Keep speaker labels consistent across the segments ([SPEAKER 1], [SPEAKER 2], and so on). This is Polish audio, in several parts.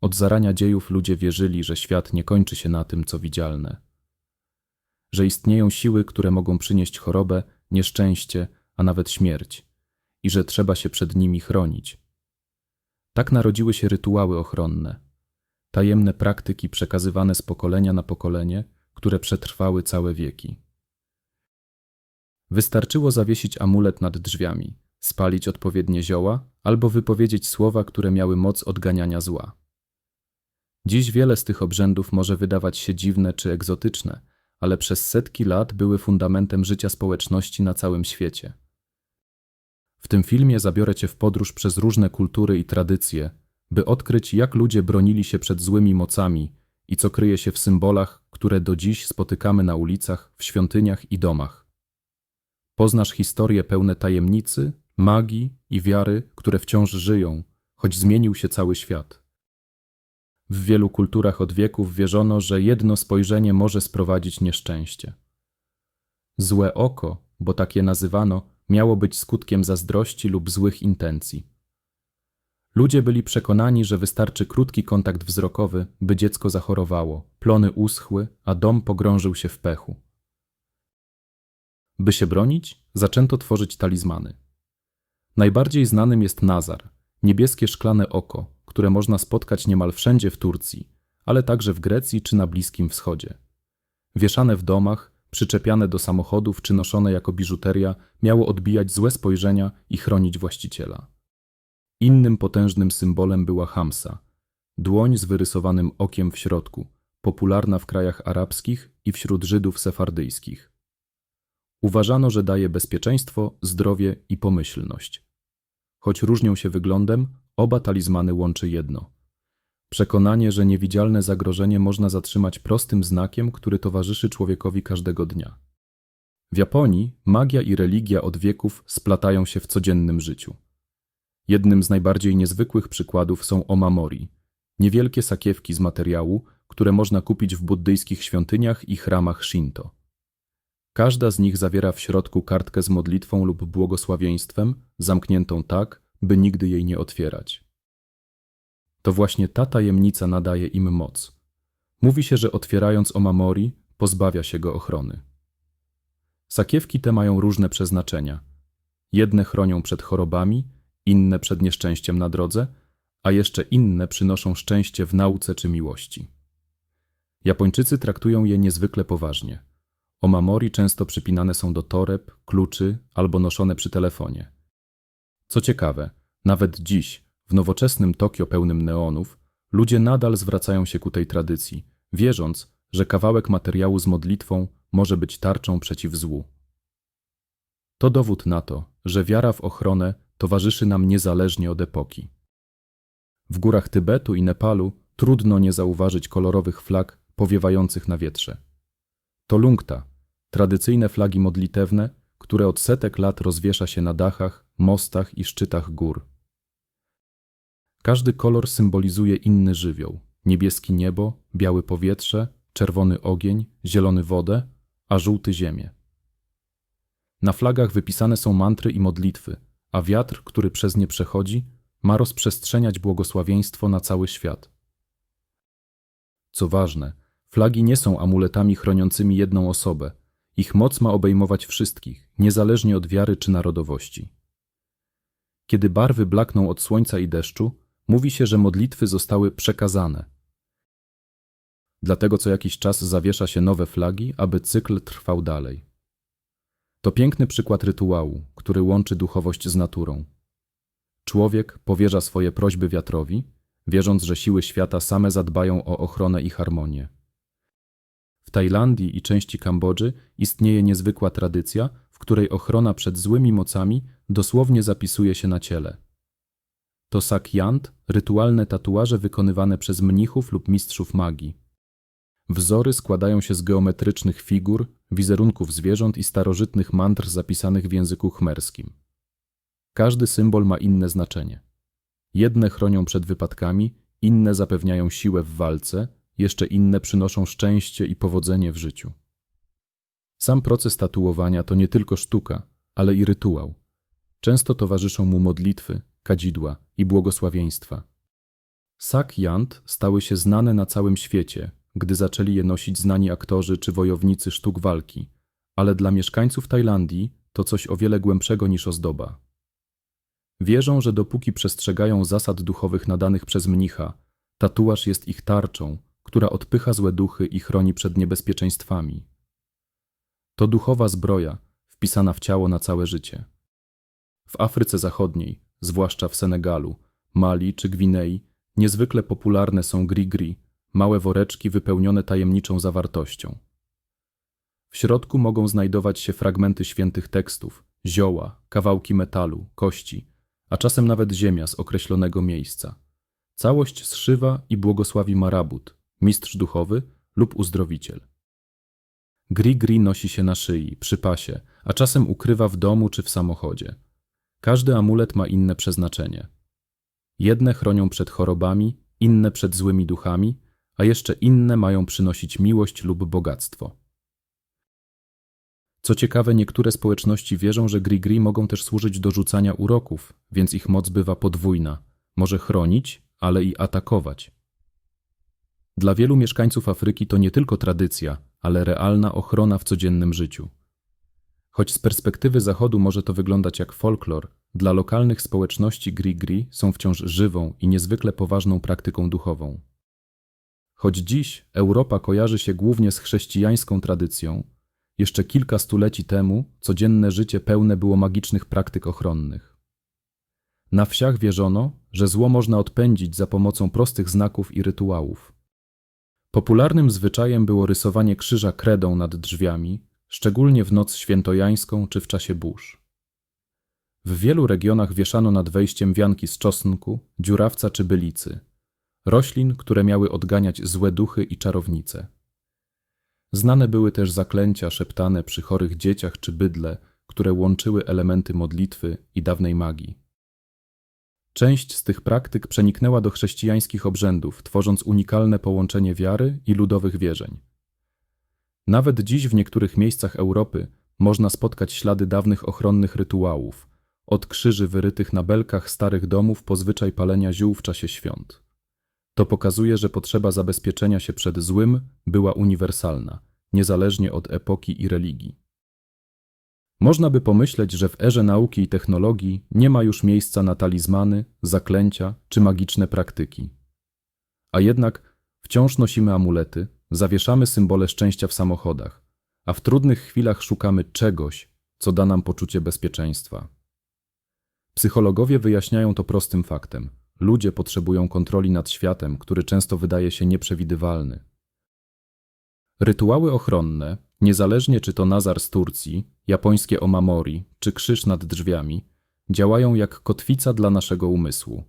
[SPEAKER 1] Od zarania dziejów ludzie wierzyli, że świat nie kończy się na tym, co widzialne. Że istnieją siły, które mogą przynieść chorobę, nieszczęście, a nawet śmierć, i że trzeba się przed nimi chronić. Tak narodziły się rytuały ochronne, tajemne praktyki przekazywane z pokolenia na pokolenie, które przetrwały całe wieki. Wystarczyło zawiesić amulet nad drzwiami, spalić odpowiednie zioła albo wypowiedzieć słowa, które miały moc odganiania zła. Dziś wiele z tych obrzędów może wydawać się dziwne czy egzotyczne, ale przez setki lat były fundamentem życia społeczności na całym świecie. W tym filmie zabiorę Cię w podróż przez różne kultury i tradycje, by odkryć, jak ludzie bronili się przed złymi mocami i co kryje się w symbolach, które do dziś spotykamy na ulicach, w świątyniach i domach. Poznasz historie pełne tajemnicy, magii i wiary, które wciąż żyją, choć zmienił się cały świat. W wielu kulturach od wieków wierzono, że jedno spojrzenie może sprowadzić nieszczęście. Złe oko, bo tak je nazywano, miało być skutkiem zazdrości lub złych intencji. Ludzie byli przekonani, że wystarczy krótki kontakt wzrokowy, by dziecko zachorowało, plony uschły, a dom pogrążył się w pechu. By się bronić, zaczęto tworzyć talizmany. Najbardziej znanym jest nazar, niebieskie szklane oko, które można spotkać niemal wszędzie w Turcji, ale także w Grecji czy na Bliskim Wschodzie. Wieszane w domach, przyczepiane do samochodów czy noszone jako biżuteria, miało odbijać złe spojrzenia i chronić właściciela. Innym potężnym symbolem była hamsa, dłoń z wyrysowanym okiem w środku, popularna w krajach arabskich i wśród Żydów sefardyjskich. Uważano, że daje bezpieczeństwo, zdrowie i pomyślność. Choć różnią się wyglądem, oba talizmany łączy jedno. Przekonanie, że niewidzialne zagrożenie można zatrzymać prostym znakiem, który towarzyszy człowiekowi każdego dnia. W Japonii magia i religia od wieków splatają się w codziennym życiu. Jednym z najbardziej niezwykłych przykładów są omamori, niewielkie sakiewki z materiału, które można kupić w buddyjskich świątyniach i chramach Shinto. Każda z nich zawiera w środku kartkę z modlitwą lub błogosławieństwem, zamkniętą tak, by nigdy jej nie otwierać. To właśnie ta tajemnica nadaje im moc. Mówi się, że otwierając omamori, pozbawia się go ochrony. Sakiewki te mają różne przeznaczenia. Jedne chronią przed chorobami, inne przed nieszczęściem na drodze, a jeszcze inne przynoszą szczęście w nauce czy miłości. Japończycy traktują je niezwykle poważnie. Omamori często przypinane są do toreb, kluczy albo noszone przy telefonie. Co ciekawe, nawet dziś, w nowoczesnym Tokio pełnym neonów, ludzie nadal zwracają się ku tej tradycji, wierząc, że kawałek materiału z modlitwą może być tarczą przeciw złu. To dowód na to, że wiara w ochronę towarzyszy nam niezależnie od epoki. W górach Tybetu i Nepalu trudno nie zauważyć kolorowych flag powiewających na wietrze. To lungta, tradycyjne flagi modlitewne, które od setek lat rozwiesza się na dachach, mostach i szczytach gór. Każdy kolor symbolizuje inny żywioł: niebieski niebo, białe powietrze, czerwony ogień, zielony wodę, a żółty ziemię. Na flagach wypisane są mantry i modlitwy, a wiatr, który przez nie przechodzi, ma rozprzestrzeniać błogosławieństwo na cały świat. Co ważne, flagi nie są amuletami chroniącymi jedną osobę. Ich moc ma obejmować wszystkich, niezależnie od wiary czy narodowości. Kiedy barwy blakną od słońca i deszczu, mówi się, że modlitwy zostały przekazane. Dlatego co jakiś czas zawiesza się nowe flagi, aby cykl trwał dalej. To piękny przykład rytuału, który łączy duchowość z naturą. Człowiek powierza swoje prośby wiatrowi, wierząc, że siły świata same zadbają o ochronę i harmonię. W Tajlandii i części Kambodży istnieje niezwykła tradycja, w której ochrona przed złymi mocami dosłownie zapisuje się na ciele. To sakyant, rytualne tatuaże wykonywane przez mnichów lub mistrzów magii. Wzory składają się z geometrycznych figur, wizerunków zwierząt i starożytnych mantr zapisanych w języku chmerskim. Każdy symbol ma inne znaczenie. Jedne chronią przed wypadkami, inne zapewniają siłę w walce, jeszcze inne przynoszą szczęście i powodzenie w życiu. Sam proces tatuowania to nie tylko sztuka, ale i rytuał. Często towarzyszą mu modlitwy, kadzidła i błogosławieństwa. Sak Yant stały się znane na całym świecie, gdy zaczęli je nosić znani aktorzy czy wojownicy sztuk walki, ale dla mieszkańców Tajlandii to coś o wiele głębszego niż ozdoba. Wierzą, że dopóki przestrzegają zasad duchowych nadanych przez mnicha, tatuaż jest ich tarczą, która odpycha złe duchy i chroni przed niebezpieczeństwami. To duchowa zbroja, wpisana w ciało na całe życie. W Afryce Zachodniej, zwłaszcza w Senegalu, Mali czy Gwinei, niezwykle popularne są gri-gri, małe woreczki wypełnione tajemniczą zawartością. W środku mogą znajdować się fragmenty świętych tekstów, zioła, kawałki metalu, kości, a czasem nawet ziemia z określonego miejsca. Całość zszywa i błogosławi marabut, mistrz duchowy lub uzdrowiciel. Gri-gri nosi się na szyi, przy pasie, a czasem ukrywa w domu czy w samochodzie. Każdy amulet ma inne przeznaczenie. Jedne chronią przed chorobami, inne przed złymi duchami, a jeszcze inne mają przynosić miłość lub bogactwo. Co ciekawe, niektóre społeczności wierzą, że gri-gri mogą też służyć do rzucania uroków, więc ich moc bywa podwójna. Może chronić, ale i atakować. Dla wielu mieszkańców Afryki to nie tylko tradycja, ale realna ochrona w codziennym życiu. Choć z perspektywy Zachodu może to wyglądać jak folklor, dla lokalnych społeczności gri-gri są wciąż żywą i niezwykle poważną praktyką duchową. Choć dziś Europa kojarzy się głównie z chrześcijańską tradycją, jeszcze kilka stuleci temu codzienne życie pełne było magicznych praktyk ochronnych. Na wsiach wierzono, że zło można odpędzić za pomocą prostych znaków i rytuałów. Popularnym zwyczajem było rysowanie krzyża kredą nad drzwiami, szczególnie w noc świętojańską czy w czasie burz. W wielu regionach wieszano nad wejściem wianki z czosnku, dziurawca czy bylicy, roślin, które miały odganiać złe duchy i czarownice. Znane były też zaklęcia szeptane przy chorych dzieciach czy bydle, które łączyły elementy modlitwy i dawnej magii. Część z tych praktyk przeniknęła do chrześcijańskich obrzędów, tworząc unikalne połączenie wiary i ludowych wierzeń. Nawet dziś w niektórych miejscach Europy można spotkać ślady dawnych ochronnych rytuałów, od krzyży wyrytych na belkach starych domów po zwyczaj palenia ziół w czasie świąt. To pokazuje, że potrzeba zabezpieczenia się przed złym była uniwersalna, niezależnie od epoki i religii. Można by pomyśleć, że w erze nauki i technologii nie ma już miejsca na talizmany, zaklęcia czy magiczne praktyki. A jednak wciąż nosimy amulety, zawieszamy symbole szczęścia w samochodach, a w trudnych chwilach szukamy czegoś, co da nam poczucie bezpieczeństwa. Psychologowie wyjaśniają to prostym faktem. Ludzie potrzebują kontroli nad światem, który często wydaje się nieprzewidywalny. Rytuały ochronne, niezależnie czy to nazar z Turcji, japońskie omamori czy krzyż nad drzwiami, działają jak kotwica dla naszego umysłu.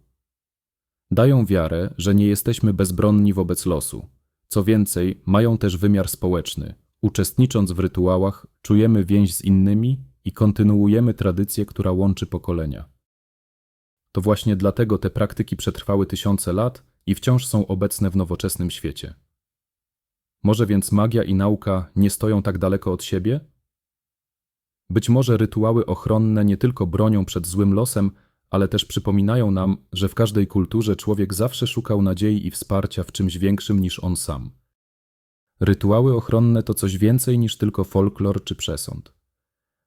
[SPEAKER 1] Dają wiarę, że nie jesteśmy bezbronni wobec losu. Co więcej, mają też wymiar społeczny. Uczestnicząc w rytuałach, czujemy więź z innymi i kontynuujemy tradycję, która łączy pokolenia. To właśnie dlatego te praktyki przetrwały tysiące lat i wciąż są obecne w nowoczesnym świecie. Może więc magia i nauka nie stoją tak daleko od siebie? Być może rytuały ochronne nie tylko bronią przed złym losem, ale też przypominają nam, że w każdej kulturze człowiek zawsze szukał nadziei i wsparcia w czymś większym niż on sam. Rytuały ochronne to coś więcej niż tylko folklor czy przesąd.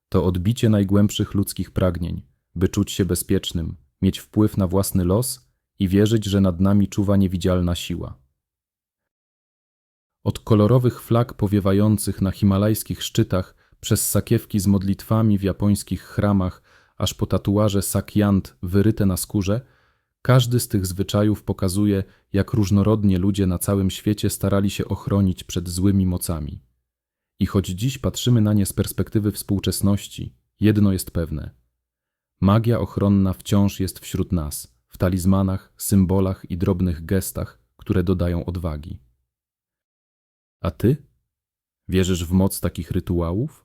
[SPEAKER 1] To odbicie najgłębszych ludzkich pragnień, by czuć się bezpiecznym, mieć wpływ na własny los i wierzyć, że nad nami czuwa niewidzialna siła. Od kolorowych flag powiewających na himalajskich szczytach, przez sakiewki z modlitwami w japońskich chramach, aż po tatuaże sakyant wyryte na skórze, każdy z tych zwyczajów pokazuje, jak różnorodnie ludzie na całym świecie starali się ochronić przed złymi mocami. I choć dziś patrzymy na nie z perspektywy współczesności, jedno jest pewne. Magia ochronna wciąż jest wśród nas, w talizmanach, symbolach i drobnych gestach, które dodają odwagi. A ty? Wierzysz w moc takich rytuałów?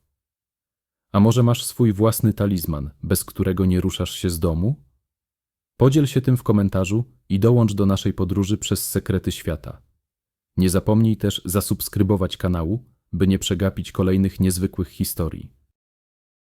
[SPEAKER 1] A może masz swój własny talizman, bez którego nie ruszasz się z domu? Podziel się tym w komentarzu i dołącz do naszej podróży przez sekrety świata. Nie zapomnij też zasubskrybować kanału, by nie przegapić kolejnych niezwykłych historii.